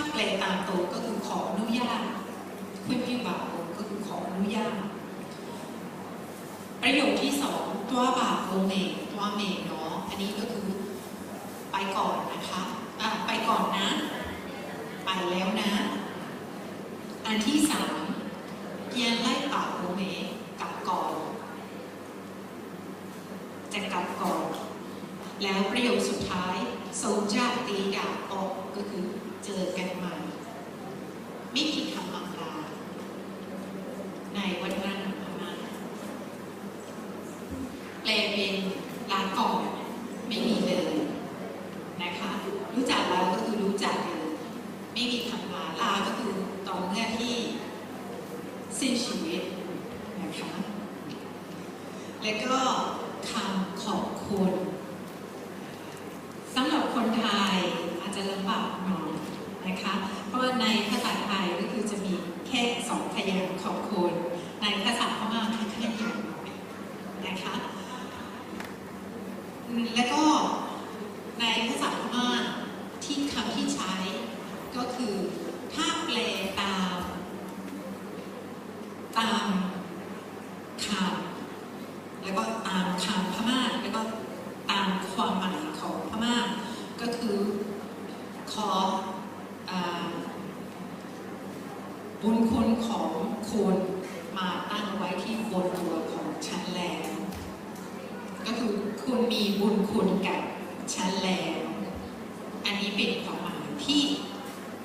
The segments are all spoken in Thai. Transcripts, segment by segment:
าแปลตามตัวก็คือขออนุญาตคุณพี่บ่าวก็คือขออนุญาต ประโยคที่สองตัวบ่าวโอเมตัวเมเนาะอันนี้ก็คือไปก่อนนะคะอะไปก่อนนะ ไปแล้วนะ อันที่สามเพียนไล่ป่าโอเมกลับก่อนจะกลับก่อน แล้วประโยคสุดท้ายโซจาตีดาออกก็คือเจอกันใหม่ ไม่มีคำอำลาในวัฒนธรรมพม่าแปลเป็นลาก่อนไม่มีเลยนะคะ รู้จักแล้วก็คือรู้จักเลยไม่มีคำลาลาก็คือต่อเมื่อที่สิ้นชีวิตนะคะ และก็คำขอบคุณสำหรับคนไทยอาจจะลำบากหน่อยนะคะ เพราะว่าในภาษาไทยก็คือจะมีแค่สองพยางขอบคุณ ในภาษาพม่าแค่พยางค์น้อยนะคะอืมแล้วก็ในภาษาพม่าที่คำที่ใช้ก็คือถ้าแปลตาม ตามคำแล้วก็ตามคำพม่าแล้วก็ตามความหมายของพม่าก็คือขออา บุญคุณของคุณมาตั้งไว้ที่บนตัวของฉันแล้ว ก็คือคุณมีบุญคุณกับฉันแล้ว อันนี้เป็นความหมายที่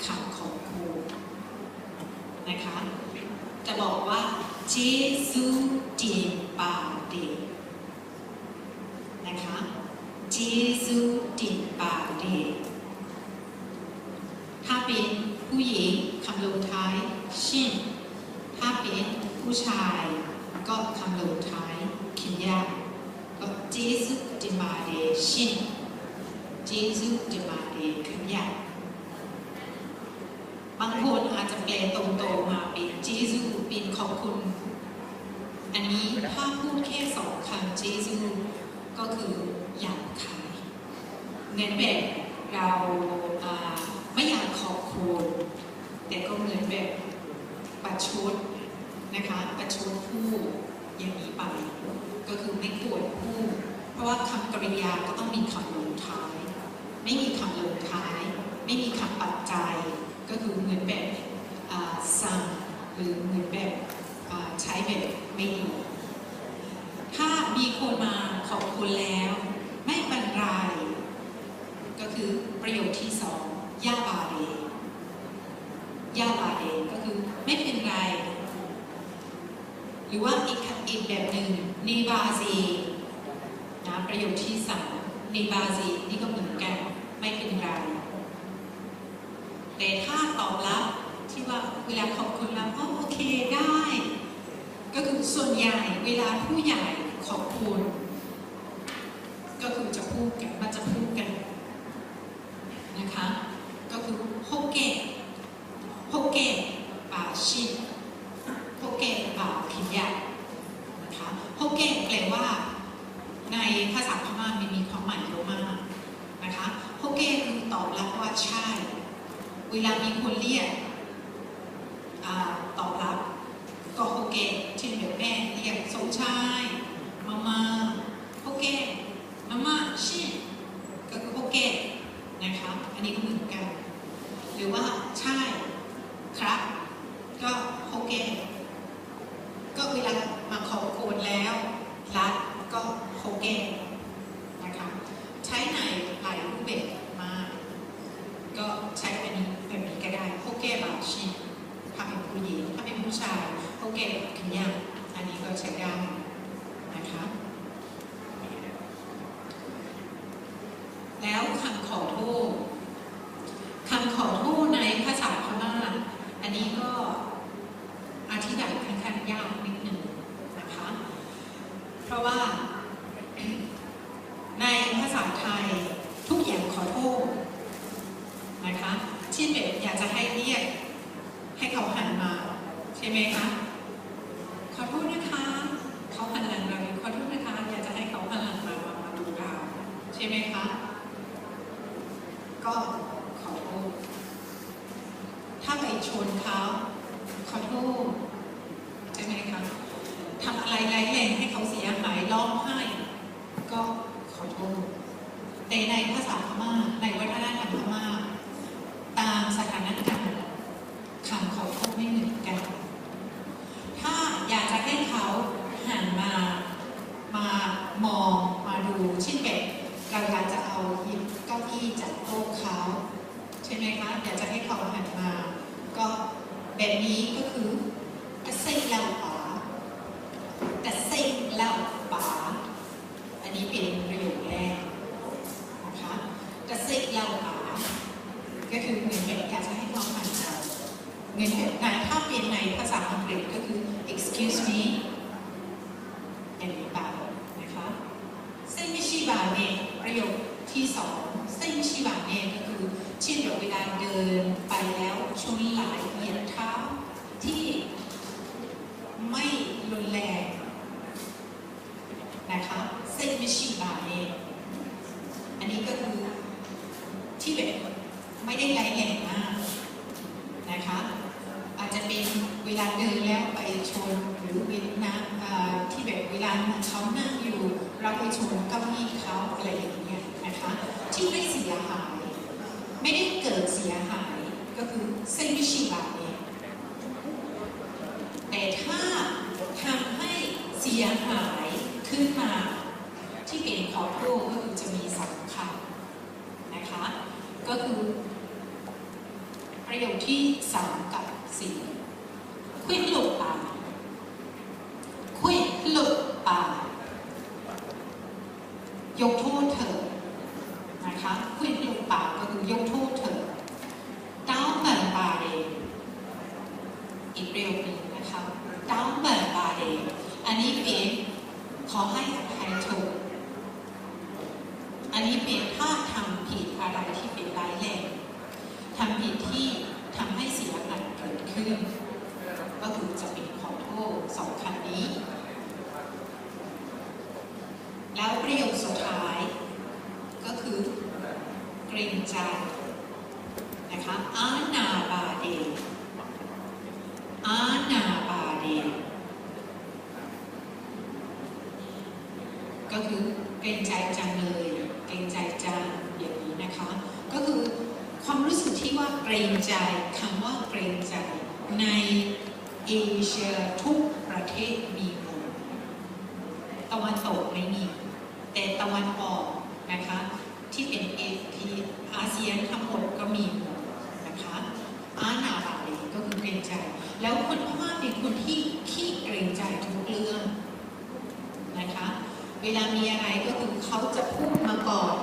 คำของคุณนะคะ จะบอกว่าเจซูจีปาเดนะคะเจซูจีปาเดถ้าเป็นผู้ห ญิงคำลงท้ายชินถ้าเป็นผู้ชาย ก็คำลงท้ายคินยาก็เจซูเจียนปาเดชินเจซูเจียนปาเดคินยาบางคนอาจจะแปลตรงๆมาเป็นเจซูเป็นขอบคุณ อันนี้ถ้าพูดแค่สองคำเจซูก็คืออยากขายเงินแบบเราไม่อยากขอบคุณ แต่ก็เหมือนแบบประชดนะคะประชดผู้อย่างนี้ไป ก็คือไม่ควรพูดเพราะว่าคำกริยาก็ต้องมีคำลงท้าย ไม่มีคำลงท้าย ไม่มีคำปัจจัย ก็คือเหมือนแบบอ่าสั่งหรือเหมือนแบบใช้แบบไม่ดีถ้ามีคนมาขอบคุณแล้ว ไม่เป็นไร ก็คือประโยคที่สองย่าบาเด ยาบาเดก็คือไม่เป็นไร หรือว่าอีกคำอีกแบบหนึ่งนีบาซีนะประโยคที่สามนีบาซีนี่ก็เหมือนกันไม่เป็นไร แต่ถ้าตอบรับที่ว่าเวลาขอบคุณแล้วอ๋อโอเคได้ ก็คือส่วนใหญ่เวลาผู้ใหญ่ขอบคุณ ก็คือจะพูดกันมันจะพูดกันนะคะ ก็คือโฮเกะโฮเกะป่าชินโฮเกะ ป่าพิญญานะคะโฮเกะแปลว่า ในภาษาพม่ามันมีความหมายเยอะมากนะคะโฮเกะคือตอบรับว่าใช่ เวลามีคนเรียกตอบรับก็โอเคเช่นแบบแม่เรียกสมชายมามาโอเคมามาชิก็คือโอเคนะคะ อันนี้ก็เหมือนกัน หรือว่าใช่ครับ ก็โอเค ก็เวลามาขอบคุณแล้วรักก็ โอเคนะคะใช้ในหลายรูปแบบมาก ก็ใช้แบบนี้แบบนี้ก็ได้โอเคบาชิถ้าเป็นผู้หญิงถ้าเป็นผู้ชายโอเคขยันอันนี้ก็ใช้ได้นะคะแล้วคำขอโทษคำขอโทษในภาษาพม่าอันนี้ก็อธิบายค่อนข้างยากนิดหนึ่งนะคะ เพราะว่า ในภาษาไทยทุกอย่างขอโทษ นะคะเช่นแบบอยากจะให้เรียก ให้เขาหันมา ใช่ไหมคะ ขอโทษนะคะ เขาหันหลังเราอยู่ขอโทษนะคะ อยากจะให้เขาหันหลังมามามาดูเราใช่ไหมคะ ก็ขอโทษ ถ้าไปชนเขาขอโทษใช่ไหมคะทำอะไรร้ายแรงให้เขาเสียหายร้ องไห้ ก็ขอโทษแต่ในภาษาพม่าในวัฒนธรรมพม่าตามสถานการณ์คำขอโทษไม่เหมือนกัน ถ้าอยากจะให้เขาหันมามามองมาดูเช่นแบบเราอยากจะเอาหยิบเก้าอี้จากโต๊ะเขาใช่ไหมคะอยากจะให้เขาหันมา ก็แบบนี้ก็คือกระเซ็งเราป๋ากระเซ็งเราป๋าอันนี้เป็นประโยคแรกนะคะกระเซ็งเราป๋าก็คือเหมือนแบบอยากจะให้เขาหันมาเงินแบบนั้นถ้าเป็นในภาษาอังกฤษก็คือ excuse me อันนี้บานะคะเส้นมิชิบาเนประโยคที่สองเส้นมิชิบาเนก็คือเช่นเดียวเวลาเดินไปแล้วชนไหลเหยียดเท้าที่ไม่รุนแรงนะคะเส้นมิชิบาเนอันนี้ก็คือที่แบบไม่ได้ไรแรงมากนะคะ อาจจะเป็นเวลาเดินแล้วไปชนหรือเวลาเอ่อที่ แบบเวลาเขานั่งอยู่ เราไปชนเก้าอี้เขาอะไรอย่างเงี้ยนะคะที่ไม่เสียหาย ไม่ได้เกิดเสียหายก็คือเส้นวิชิบาเองแต่ถ้าทำให้เสียหายขึ้นมาที่เป็นขอโทษก็คือจะมีสองคำนะคะ ก็คือประโยคที่สามกับสี่คุยหลุดปากคุยหลุดปาก ยกโทษเธอนะคะคุยหลุดปากก็คือยกโทษเธอดาวเหมือนบาเดอีกประโยคหนึ่งนะคะดาวเหมือนบาเดอันนี้เป็นขอให้อภัยเธออันนี้เป็นถ้าทำผิดอะไรที่เป็นร้ายแรงทำผิดที่ทำให้เสียหายเกิดขึ้น ก็คือจะเป็นขอโทษสองคำนี้ แล้วประโยคสุดท้าย ก็คือเกรงใจนะคะอาณาบาเดอาณาบาเด ก็คือเกรงใจจังเลย เกรงใจจังอย่างนี้นะคะ ก็คือความรู้สึกที่ว่าเก รงใจคำว่าเกรงใจ ในเอเชียทุกประเทศมีหมดตะวันตกไม่มี แต่ตะวันออกนะคะที่เป็นเอพีอาเซียนทั้งหมดก็มีหมดนะคะอาณาบาลีก็คือเกรงใจ แล้วคนพม่าเป็นคนที่ขี้เกรงใจทุกเรื่องนะคะ เวลามีอะไรก็คือเขาจะพูดมาก่อน